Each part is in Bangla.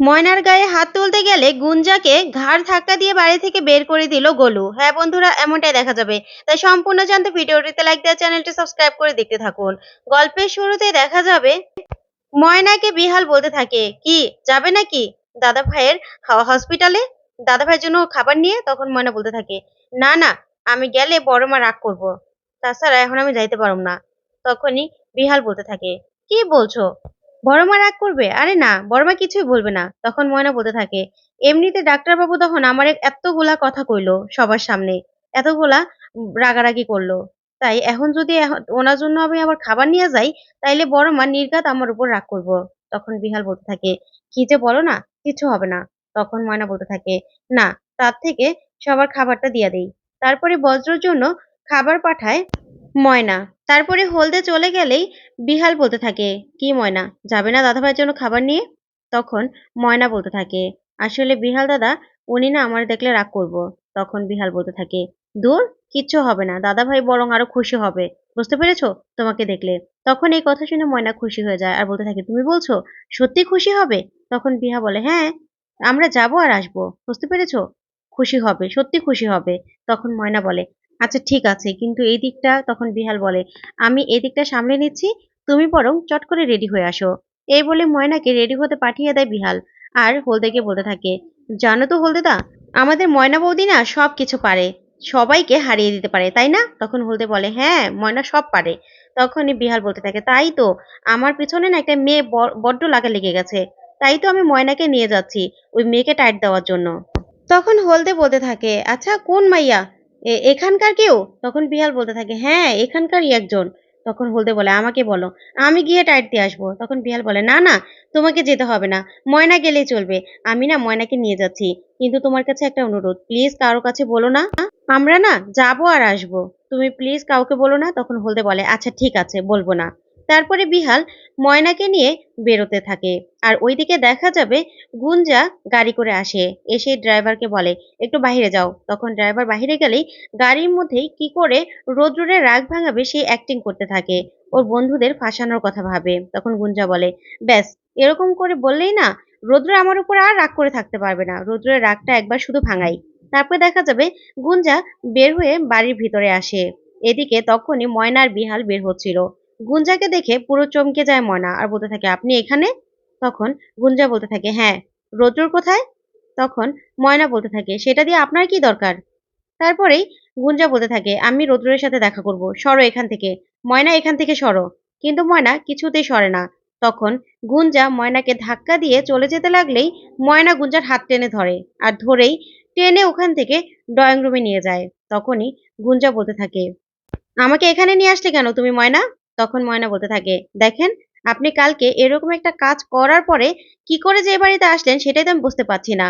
ময়নার গায়ে হাত তুলতে গেলে গুঞ্জাকে ঘাড় ধাক্কা দিয়ে বাড়ি থেকে বের করে দিল গোলু। হ্যাঁ বন্ধুরা, এমনটাই দেখা যাবে। তাই সম্পূর্ণ জানতে ভিডিওটিতে লাইক দেওয়া, চ্যানেলটি সাবস্ক্রাইব করে দেখতে থাকুন। গল্পের শুরুতে দেখা যাবে, ময়নাকে বিহাল বলতে থাকে, কি, যাবে নাকি? দাদা ভাইয়ের হসপিটালে দাদা ভাইয়ের জন্য খাবার নিয়ে তখন ময়না বলতে থাকে, না না, আমি গেলে বড় মা রাগ করব। তাছাড়া এখন আমি যাইতে পারব না। তখনই বিহাল বলতে থাকে, কি বলছো? বড় মা রাগ করবে? আরে না, বড় মা কিছুই বলবে না। তখন ময়না বলতে থাকে, এমনিতে ডাক্তারবাবু তখন আমার এতগুলা কথা কইলো সবার সামনে। এতগুলা রাগারাগি করল। তাই এখন যদি ওনার জন্য আমি আবার খাবার নিয়ে যাই, তাইলে বড় মা নির্ঘাত আমার উপর রাগ করব। তখন বিহাল বলতে থাকে, কি যে বলো না, কিছু হবে না। তখন ময়না বলতে থাকে, না, তার থেকে সবার খাবারটা দিয়ে দেই। তারপরে বজ্রর জন্য খাবার পাঠায় ময়না। তারপরে হলদে চলে গেলেই বিহাল বলতে থাকে, কি ময়না, যাবে না দাদাভাইয়ের জন্য খাবার নিয়ে? তখন ময়না বলতে থাকে, আসলে বিহাল দাদা, উনি না আমার দেখলে রাগ করব। তখন বিহাল বলতে থাকে, দূর, কিচ্ছু হবে না, দাদাভাই বরং আরও খুশি হবে। বুঝতে পেরেছ? তোমাকে দেখলে। তখন এই কথা শুনে ময়না খুশি হয়ে যায় আর বলতে থাকে, তুমি বলছো, সত্যি খুশি হবে? তখন বিহা বলে হ্যাঁ আমরা যাব আর আসব। বুঝতে পেরেছ? খুশি হবে, সত্যি খুশি হবে। তখন ময়না বলে আচ্ছা ঠিক আছে। কিন্তু এই দিকটা, তখন বিহাল বলে, আমি এই দিকটা সামলে নিচ্ছি, তুমি বরং চট করে রেডি হয়ে আসো। এই বলে ময়নাকে রেডি হতে পাঠিয়ে দেয় বিহাল। আর হলদেকে বলতে থাকে, জানো তো হলদেদা, আমাদের ময়না বৌদি না সব কিছু পারে। সবাইকে হারিয়ে দিতে পারে, তাই না? তখন হলদে বলে হ্যাঁ ময়না সব পারে। তখনই বিহাল বলতে থাকে, তাই তো, আমার পিছনে না একটা মেয়ে বড্ড লাগা লেগে গেছে। তাই তো আমি ময়নাকে নিয়ে যাচ্ছি, ওই মেয়েকে টাইট দেওয়ার জন্য। তখন হলদে বলতে থাকে আচ্ছা কোন মাইয়া? এখানকার কেউ? তখন বিহাল বলতে থাকে হ্যাঁ এখানকারই একজন। তখন হলদে বলে, আমাকে বলো, আমি গিয়ে টাইট দিয়ে আসব। তখন বিহাল বলে, না না, তোমাকে যেতে হবে না, ময়না গেলেই চলবে। আমি না ময়নাকে নিয়ে যাচ্ছি, কিন্তু তোমার কাছে একটা অনুরোধ, প্লিজ কারও কাছে বলো না, আমরা না যাব আর আসব। তুমি প্লিজ কাউকে বলো না, তখন হলদে বলে আচ্ছা ঠিক আছে, বলব না। তারপরে বিহাল ময়নাকে নিয়ে বেরোতে থাকে। আর ওইদিকে দেখা যাবে গুঞ্জা গাড়ি করে আসে। এসে ড্রাইভারকে বলে, একটু বাইরে যাও। তখন ড্রাইভার বাইরে গেলেই গাড়ির মধ্যেই কি করে রোদ্রের রাগ ভাঙাবে সে অ্যাক্টিং করতে থাকে। ওর বন্ধুদের ফাঁসানোর কথা ভাবে। তখন গুঞ্জা বলে, ব্যাস, এরকম করে বললেই না, রৌদ্র আমার উপর আর রাগ করে থাকতে পারবে না। রৌদ্রের রাগটা একবার শুধু ভাঙাই। তারপরে দেখা যাবে গুঞ্জা বের হয়ে বাড়ির ভিতরে আসে। এদিকে তখনই ময়নার বিহাল বের হচ্ছিল। গুঞ্জাকে দেখে পুরো চমকে যায় ময়না আর বলতে থাকে, আপনি এখানে? তখন গুঞ্জা বলতে থাকে হ্যাঁ রৌদ্র কোথায়? তখন ময়না বলতে থাকে, সেটা দিয়ে আপনার কি দরকার? তারপরেই গুঞ্জা বলতে থাকে, আমি রৌদ্রের সাথে দেখা করব, সরো এখান থেকে। ময়না, এখান থেকে সরো। কিন্তু ময়না কিছুতেই সরে না। তখন গুঞ্জা ময়নাকে ধাক্কা দিয়ে চলে যেতে লাগলেই ময়না গুঞ্জার হাত টেনে ধরে আর ধরেই টেনে ওখান থেকে ড্রয়িং রুমে নিয়ে যায়। তখনই গুঞ্জা বলতে থাকে, আমাকে এখানে নিয়ে আসলে কেন তুমি ময়না? তখন ময়না বলতে থাকে, দেখেন, আপনি কালকে এরকম একটা কাজ করার পরে কি করে যে বাড়িতে আসলেন সেটাই তো আমি বুঝতে পারছি না।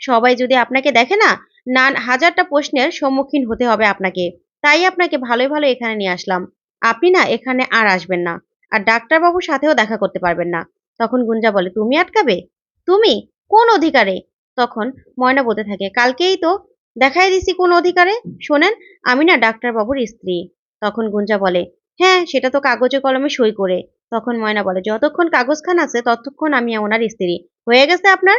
সবাই যদি আপনাকে দেখে না, নান হাজারটা প্রশ্নের সম্মুখীন হতে হবে আপনাকে। তাই আপনাকে ভালোই ভালো এখানে নিয়ে আসলাম। আপনি না এখানে আর আসবেন না। আর ডাক্তারবাবুর সাথেও দেখা করতে পারবেন না। তখন গুঞ্জা বলে, তুমি আটকাবে? তুমি? কোন অধিকারে? তখন ময়না বলতে থাকে, কালকেই তো দেখাই দিছি কোন অধিকারে। শোনেন, আমি না ডাক্তারবাবুর স্ত্রী। তখন গুঞ্জা বলে হ্যাঁ সেটা তো কাগজে কলমে সই করে। তখন ময়না বলে, যতক্ষণ কাগজখান আছে, ততক্ষণ আমি ওনার স্ত্রী। হয়ে গেছে আপনার?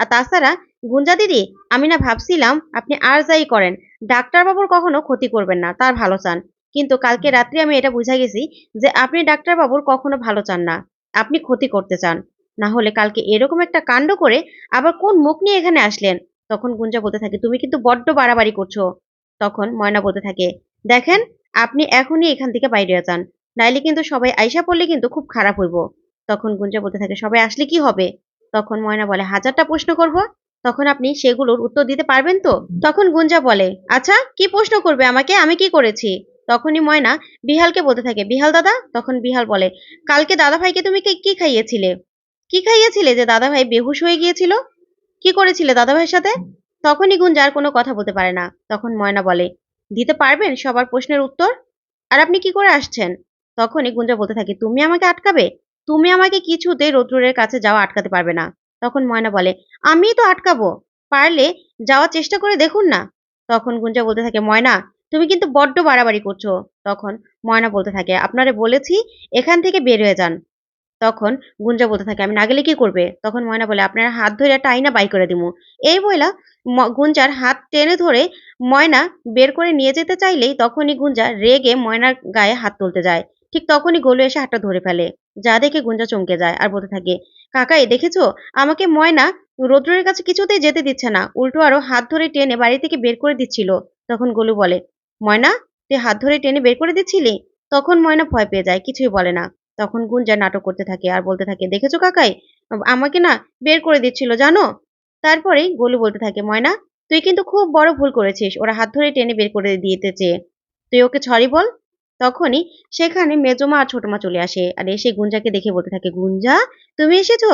আর তাছাড়া, গুঞ্জা দিদি, আমি না ভাবছিলাম আপনি আর যাই করেন। ডাক্তারবাবুর কখনো ক্ষতি করবেন না, তার ভালো চান। কিন্তু কালকে রাত্রে আমি এটা বুঝা গেছি যে, আপনি ডাক্তারবাবুর কখনো ভালো চান না। আপনি ক্ষতি করতে চান। না হলে কালকে এরকম একটা কাণ্ড করে আবার কোন মুখ নিয়ে এখানে আসলেন? তখন গুঞ্জা বলতে থাকে, তুমি কিন্তু বড্ড বাড়াবাড়ি করছ। তখন ময়না বলতে থাকে, দেখেন আপনি এখনই এখান থেকে বাইরে যান। নাইলে কিন্তু সবাই আইসা পড়লে কিন্তু খুব খারাপ হইব। তখন গুঞ্জা বলতে থাকে, সবাই আসলে কি হবে? তখন ময়না বলে, হাজারটা প্রশ্ন করব। তখন আপনি সেগুলোর উত্তর দিতে পারবেন তো? তখন গুঞ্জা বলে আচ্ছা কি প্রশ্ন করবে আমাকে? আমি কি করেছি? তখনই ময়না বিহালকে বলতে থাকে, বিহাল দাদা? তখন বিহাল বলে, কালকে দাদা ভাইকে তুমি কি খাইয়েছিলে? কি খাইয়েছিলে যে দাদা ভাই বেহুশ হয়ে গিয়েছিল? কি করেছিলে দাদা ভাইয়ের সাথে? তখনই গুঞ্জা আর কোনো কথা বলতে পারে না। তখন ময়না বলে দিতে পারবেন সবার প্রশ্নের উত্তর? আর আপনি কি করে আসছেন? তখনই গুঞ্জা বলতে থাকে, তুমি আমাকে আটকাবে? তুমি আমাকে কিছুতেই রৌদ্রের কাছে যাওয়া আটকাতে পারবে না। তখন ময়না বলে আমি তো আটকাবো। পারলে যাওয়ার চেষ্টা করে দেখুন না। তখন গুঞ্জা বলতে থাকে, ময়না, তুমি কিন্তু বড্ড বাড়াবাড়ি করছ। তখন ময়না বলতে থাকে, আপনারে বলেছি এখান থেকে বের হয়ে যান। তখন গুঞ্জা বলতে থাকে, আমি না গেলে কি করবে? তখন ময়না বলে, আপনার হাত ধরে একটা আইনা বাই করে দিমু। এই বইলা গুঞ্জার হাত টেনে ধরে ময়না বের করে নিয়ে যেতে চাইলেই তখনই গুঞ্জা রেগে ময়নার গায়ে হাত তুলতে যায়। ঠিক তখনই গোলু এসে হাতটা ধরে ফেলে। যা দেখে গুঞ্জা চমকে যায় আর বলতে থাকে, কাকা, এ দেখেছ? আমাকে ময়না রৌদ্রের কাছে কিছুতেই যেতে দিচ্ছে না। উল্টো আরও হাত ধরে টেনে বাড়ি থেকে বের করে দিচ্ছিল। তখন গোলু বলে, ময়না, তুই হাত ধরে টেনে বের করে দিচ্ছিলি? তখন ময়না ভয় পেয়ে যায়, কিছুই বলে না। তখন গুঞ্জা নাটক করতে থাকে আর বলতে থাকে, দেখেছ কাকাই? আমাকে না বের করে দিচ্ছিল, জানো? তারপরেই গোলু বলতে থাকে, ময়না, তুই কিন্তু খুব বড় ভুল করেছিস। ওরা হাত ধরে টেনে বের করে দিতে চেয়ে। তুই ওকে ছড়ি বল। তখনই সেখানে মেজমা আর ছোটমা চলে আসে আর এসে গুঞ্জাকে দেখে বলতে থাকে, গুঞ্জা, তুমি এসেছ?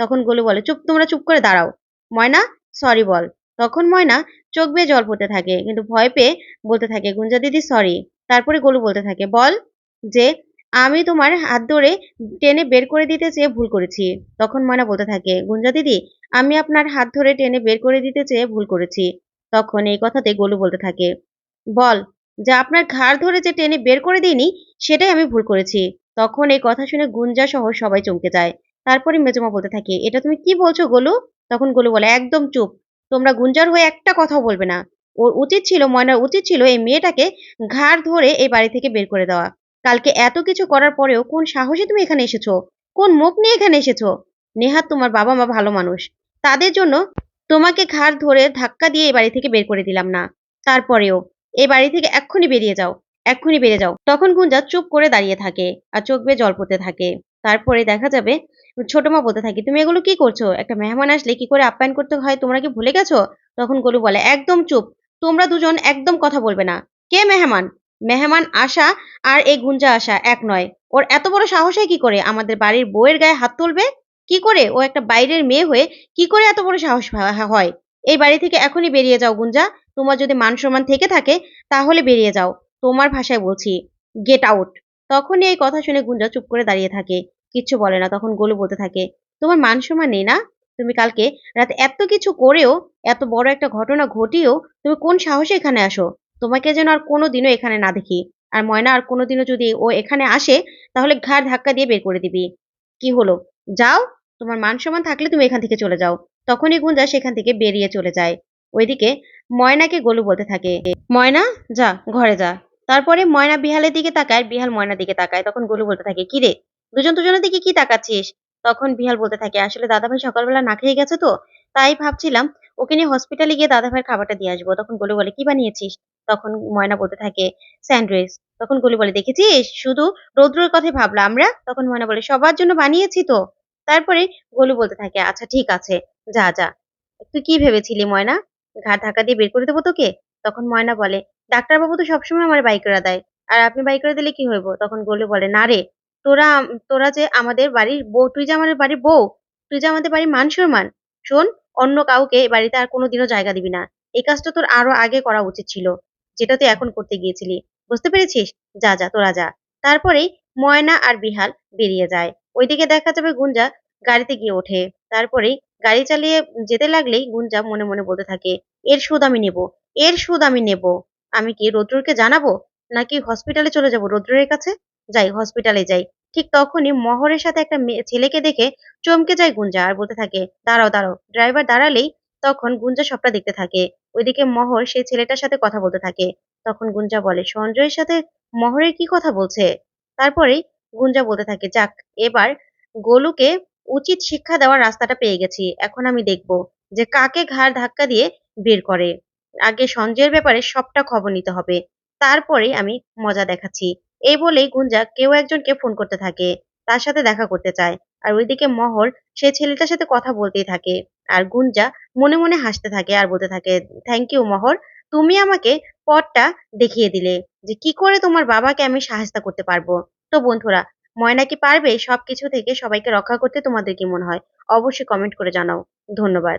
তখন গোলু বলে, চুপ, তোমরা চুপ করে দাঁড়াও। ময়না, সরি বল। তখন ময়না চোখ বেয়ে জল পড়তে থাকে, কিন্তু ভয় পেয়ে বলতে থাকে, গুঞ্জা দিদি, সরি। তারপরে গোলু বলতে থাকে, বল যে আমি তোমার হাত ধরে টেনে বের করে দিতে চেয়ে ভুল করেছি। তখন ময়না বলতে থাকে, গুঞ্জা দিদি, আমি আপনার হাত ধরে টেনে বের করে দিতে চেয়ে ভুল করেছি। তখন এই কথাতে গোলু বলতে থাকে, বল, যা আপনার ঘাড় ধরে যে টেনে বের করে দিইনি, সেটাই আমি ভুল করেছি। তখন এই কথা শুনে গুঞ্জা সহ সবাই চমকে যায়। তারপরে মেজমা বলতে থাকে, এটা তুমি কি বলছো গোলু? তখন গোলু বলে, একদম চুপ, তোমরা গুঞ্জার হয়ে একটা কথাও বলবে না। ওর উচিত ছিল, ময়নার উচিত ছিল এই মেয়েটাকে ঘাড় ধরে এই বাড়ি থেকে বের করে দেওয়া। কালকে এত কিছু করার পরেও কোন সাহসে তুমি এখানে এসেছ? কোন মুখ নিয়ে এখানে এসেছ? নেহাত তোমার বাবা মা ভালো মানুষ। তাদের জন্য তোমাকে ঘাড় ধরে ধাক্কা দিয়ে এই বাড়ি থেকে বের করে দিলাম না। তারপরেও এই বাড়ি থেকে এক্ষুনি বেরিয়ে যাও, এক্ষুনি বেরিয়ে যাও। তখন গুঞ্জা চুপ করে দাঁড়িয়ে থাকে আর চোখ বেয়ে জল পড়তে থাকে। তারপরে দেখা যাবে, ছোট মা বলতে থাকে, তুমি এগুলো কি করছ? একটা মেহমান আসলে কি করে আপ্যায়ন করতে হয়? তোমরা কি ভুলে গেছো? তখন গোলু বলে, একদম চুপ। তোমরা দুজন একদম কথা বলবে না। কে মেহমান? মেহমান আসা আর এই গুঞ্জা আসা এক নয়। ওর এত বড় সাহস কি করে? আমাদের বাড়ির বউয়ের গায়ে হাত তুলবে? কি করে? ও একটা বাইরের মেয়ে হয়ে কি করে এত বড় সাহস হয়? এই বাড়ি থেকে এখনই বেরিয়ে যাও গুঞ্জা। তোমার যদি মান সম্মান থেকে থাকে, তাহলে বেরিয়ে যাও। তোমার ভাষায় বলছি গেট আউট তখনই এই কথা শুনে গুঞ্জা চুপ করে দাঁড়িয়ে থাকে। কিচ্ছু বলে না, তখন গোলু বলতে থাকে, তোমার মান সম্মান নেই না? তুমি কালকে রাতে এত কিছু করেও, এত বড় একটা ঘটনা ঘটিয়েও, তুমি কোন সাহসে এখানে আসো? তোমাকে যেন আর কোনোদিনও এখানে না দেখি। আর ময়না, আর কোনোদিনও যদি ও এখানে আসে, তাহলে ঘাড় ধাক্কা দিয়ে বের করে দিবি। কি হলো? যাও, তোমার মান সম্মান থাকলে তুমি এখান থেকে চলে যাও। তখনই গুঞ্জা সেখান থেকে বেরিয়ে চলে যায়। ওইদিকে ময়নাকে গোলু বলতে থাকে, ময়না, যা, ঘরে যা। তারপরে ময়না বিহালের দিকে তাকায়, বিহাল ময়নার দিকে তাকায়। তখন গোলু বলতে থাকে কি রে দুজন দুজনের দিকে কি তাকাচ্ছিস? তখন বিহাল বলতে থাকে, আসলে দাদাভাই সকালবেলা না খেয়ে গেছে তো, তাই ভাবছিলাম ওকে নিয়ে হসপিটালে গিয়ে দাদাভাইয়ের খাবারটা দিয়ে আসব। তখন গোলু বলে, কি বানিয়েছিস? তখন ময়না বলতে থাকে, স্যান্ডউইচ। তখন গোলু বলে, দেখেছিস? শুধু রৌদ্রের কথাই ভাবলাম আমরা? তখন ময়না বলে, সবার জন্য বানিয়েছি তো। তারপরে গোলু বলতে থাকে আচ্ছা ঠিক আছে, যা যা। তুই কি ভেবেছিলি ময়না? ঘাট ধাক্কা দিয়ে বের করে দেবো তোকে? তখন ময়না বলে, ডাক্তারবাবু তো সবসময় আমার বাই করে দেয়, আর আপনি বাই করে দিলে কি হইব? তখন গোলু বলে, না রে, তোরা তোরা যে আমাদের বাড়ির বউ, তুই যে আমাদের বাড়ির বউ, তুই যে আমাদের বাড়ির মান সম্মান, শোন, অন্য কাউকে বাড়িতে আর কোনোদিনও জায়গা দিবি না। এই কাজটা তোর আরও আগে করা উচিত ছিল। যেটা তুই এখন করতে গিয়েছিলি। বুঝতে পেরেছিস? যা যা, তোরা যা। তারপরেই ময়না আর বিহাল বেরিয়ে যায়। ওইদিকে দেখা যাবে গুঞ্জা গাড়িতে গিয়ে ওঠে। তারপরেই গাড়ি চালিয়ে যেতে লাগলেই গুঞ্জা মনে মনে বলতে থাকে, এর সুদ আমি নেব, এর সুদ আমি নেব। আমি কি রৌদ্রকে জানাব? নাকি হসপিটালে চলে যাব রৌদ্রের কাছে? যাই, হসপিটালে যাই। ঠিক তখনই মহরের সাথে একটা ছেলেকে দেখে চমকে যায় গুঞ্জা আর বলতে থাকে, দাঁড়াও দাঁড়াও। ড্রাইভার দাঁড়ালেই তখন গুঞ্জা সবটা দেখতে থাকে। ওইদিকে মহর সেই ছেলেটার সাথে কথা বলতে থাকে। তখন গুঞ্জা বলে, সঞ্জয়ের সাথে মহরের কি কথা বলছে? তারপরেই গুঞ্জা বলতে থাকে, যাক, এবার গোলুকে উচিত শিক্ষা দেওয়ার রাস্তাটা পেয়ে গেছি, এখন আমি দেখব যে কাকে ঘাড় ধাক্কা দিয়ে বের করে। আগে সঞ্জয়ের ব্যাপারে সবটা খবর নিতে হবে তারপরে আমি মজা দেখাচ্ছি। এই বলেই গুঞ্জা কেউ একজনকে ফোন করতে থাকে, তার সাথে দেখা করতে চায়। আর ওইদিকে মহর সে ছেলেটার সাথে কথা বলতেই থাকে। আর গুঞ্জা মনে মনে হাসতে থাকে আর বলতে থাকে থ্যাংক ইউ মহর। তুমি আমাকে পথটা দেখিয়ে দিলে যে কি করে তোমার বাবাকে আমি সাহায্য করতে পারব। তো বন্ধুরা, ময়না কি পারবে সবকিছু থেকে সবাইকে রক্ষা করতে তোমাদের কি মনে হয়? অবশ্যই কমেন্ট করে জানাও। ধন্যবাদ।